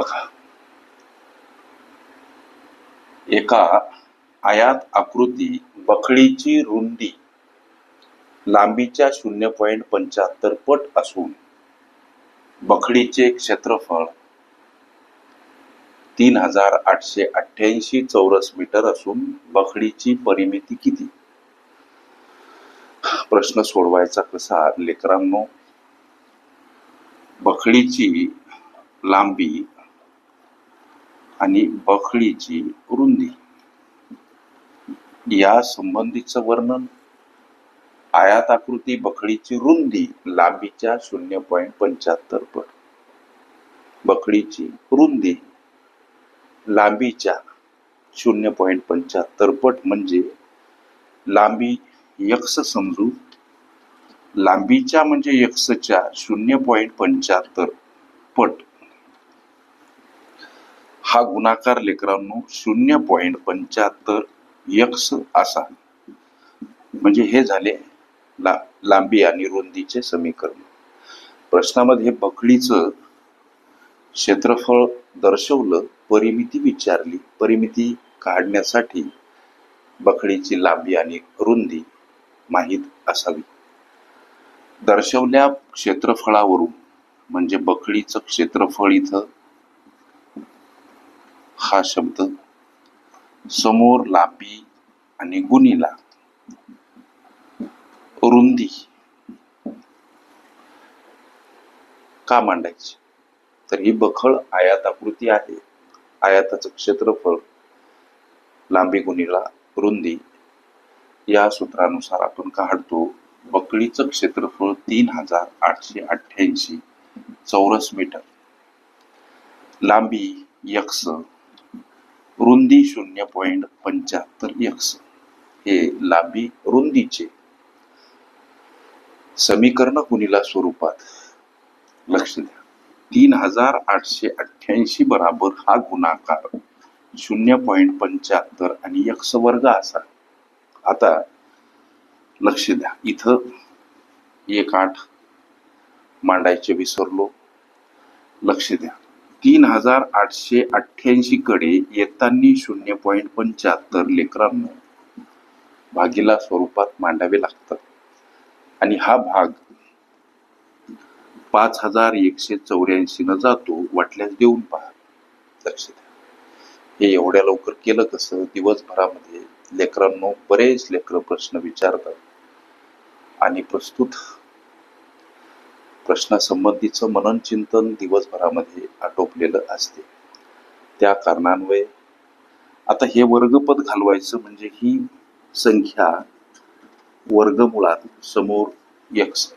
बघा. एका आयात आकृती बखळीची रुंदी लांबीच्या शून्य पॉईंट पंच्याहत्तर पट असून बखळीचे क्षेत्रफळ तीन हजार आठशे अठ्ठ्याऐंशी चौरस मीटर असून बखळीची परिमिती किती? प्रश्न सोडवायचा कसा लेकरांनो? बखळीची लांबी आणि बखळीची रुंदी. या संबंधीचं वर्णन आयाताकृती बखळीची रुंदी लांबीच्या शून्य पॉईंट पंच्याहत्तर पट. बखळीची रुंदी लांबीच्या शून्य पॉईंट पंच्याहत्तर पट म्हणजे लांबी यक्स समजू लांबीच्या म्हणजे यक्सच्या शून्य पॉईंट पंच्याहत्तर पट. हा गुणाकार लेकरांनो शून्य पॉईंट पंच्याहत्तर यक्स असा. म्हणजे हे झाले ला लांबी आणि रुंदीचे समीकरण. प्रश्नामध्ये बखळीचं क्षेत्रफळ दर्शवलं परिमिती विचारली परिमिती काढण्यासाठी बखळीची लांबी आणि रुंदी माहीत असावी. दर्शवल्या क्षेत्रफळावरून म्हणजे बखळीचं क्षेत्रफळ इथं हा शब्द समोर लांबी आणि गुणीला. रुंदी. का मांडायची? तर ही बखळ आयाताकृती आहे. आयाताचं क्षेत्रफळ लांबी गुणीला रुंदी. या सूत्रानुसार आपण काढतो बकळीचं क्षेत्रफळ तीन हजार आठशे अठ्ठ्याऐंशी चौरस मीटर. लांबी यक्ष रुंदी शून्य पॉईंट पंच्याहत्तर यक्स हे लांबी रुंदीचे समीकरण कुणीला स्वरूपात? लक्ष द्या. तीन हजार आठशे अठ्ठ्याऐंशी बराबर हा गुणाकार शून्य पॉईंट पंच्याहत्तर आणि यक्ष वर्ग असा. आता लक्ष द्या. इथं एक आठ मांडायचे विसरलो. लक्ष द्या. तीन हजार आठशे अठ्ठ्याऐंशी कडे येताना शून्य पॉईंट पंच्याहत्तर लेकरांना भागीला स्वरूपात मांडावे लागतात. आणि हा भाग पाच हजार एकशे चौऱ्याऐंशी न जातो वाटल्यास देऊन पहा. लक्ष द्या. हे एवढ्या लवकर केलं कसं? दिवसभरामध्ये लेकरांनो बरेच लेकर प्रश्न विचारतात. आणि प्रस्तुत प्रश्नासंबंधीचं मनन चिंतन दिवसभरामध्ये आटोपलेलं असते. त्या कारणान्वये आता हे वर्गपद घालवायचं म्हणजे ही संख्या वर्गमुळात समोर एक्स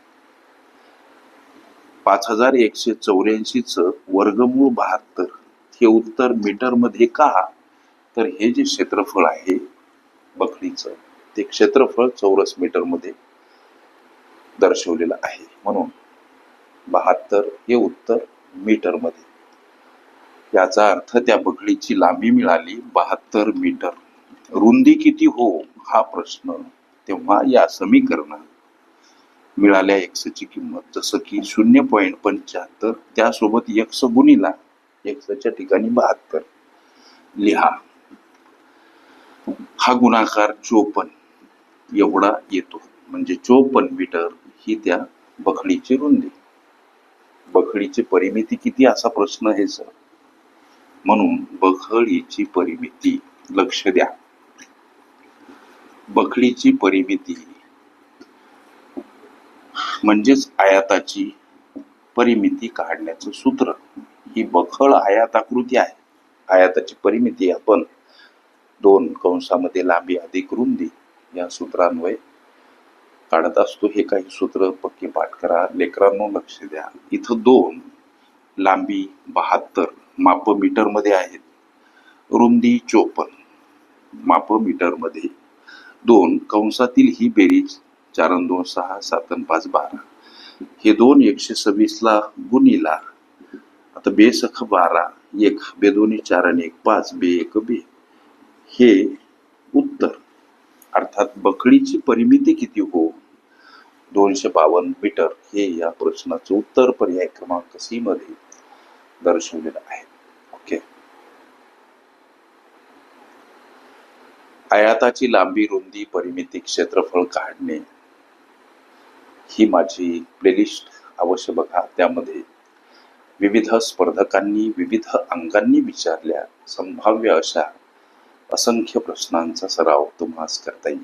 पाच हजार एकशे चौऱ्याऐंशीच वर्गमूळ बहात्तर हे उत्तर मीटरमध्ये का? तर हे जे क्षेत्रफळ आहे बकरीचं ते क्षेत्रफळ चौरस मीटरमध्ये दर्शवलेलं आहे. म्हणून बहात्तर हे उत्तर मीटरमध्ये. याचा अर्थ त्या बकळीची लांबी मिळाली बहात्तर मीटर रुंदी किती हो हा प्रश्न तेव्हा या समीकरणात मिळाल्या एक्सची किंमत. जसं की शून्य पॉईंट पंच्याहत्तर त्यासोबत एक्स गुणीला एक्सच्या ठिकाणी बहात्तर. लिहा. हा गुणाकार चोपन्न एवढा येतो. म्हणजे चोपन्न मीटर ही त्या बखडीची रुंदी. बखळीची परिमिती किती असा प्रश्न आहे सर. म्हणून बखळीची परिमिती लक्ष द्या. बखळीची परिमिती म्हणजेच आयाताची परिमिती काढण्याचं सूत्र. ही बखळ आयाताकृती आहे. आयाताची परिमिती आपण दोन कंसामध्ये लांबी अधिक रुंदी या सूत्रान्वये काढत असतो हे काही सूत्र पक्के पाठ करा. लेकरांनो लक्ष द्या. इथं दोन लांबी बहात्तर माप मीटरमध्ये आहेत. रुंदी चोपन्न माप मीटरमध्ये दोन कंसातील ही बेरीज चार दोन सहा सात पाच बारा. हे दोन एकशे सव्वीसला गुणीला. आता बेसख बारा एक. बे दोन्ही चार आणि एक पाच. बे एक बे. हे उत्तर. अर्थात बकळीची परिमिती किती हो? दोनशे बावन्न मीटर हे या प्रश्नाचं उत्तर पर्याय क्रमांक सी मध्ये दर्शवलेलं आहे. ओके आयाताची लांबी रुंदी परिमिती क्षेत्रफळ काढणे ही माझी प्लेलिस्ट अवश्य बघा. त्यामध्ये विविध स्पर्धकांनी विविध अंगांनी विचारल्या. संभाव्य अशा असंख्य प्रश्नांचा सराव तुम्हाला करता येईल.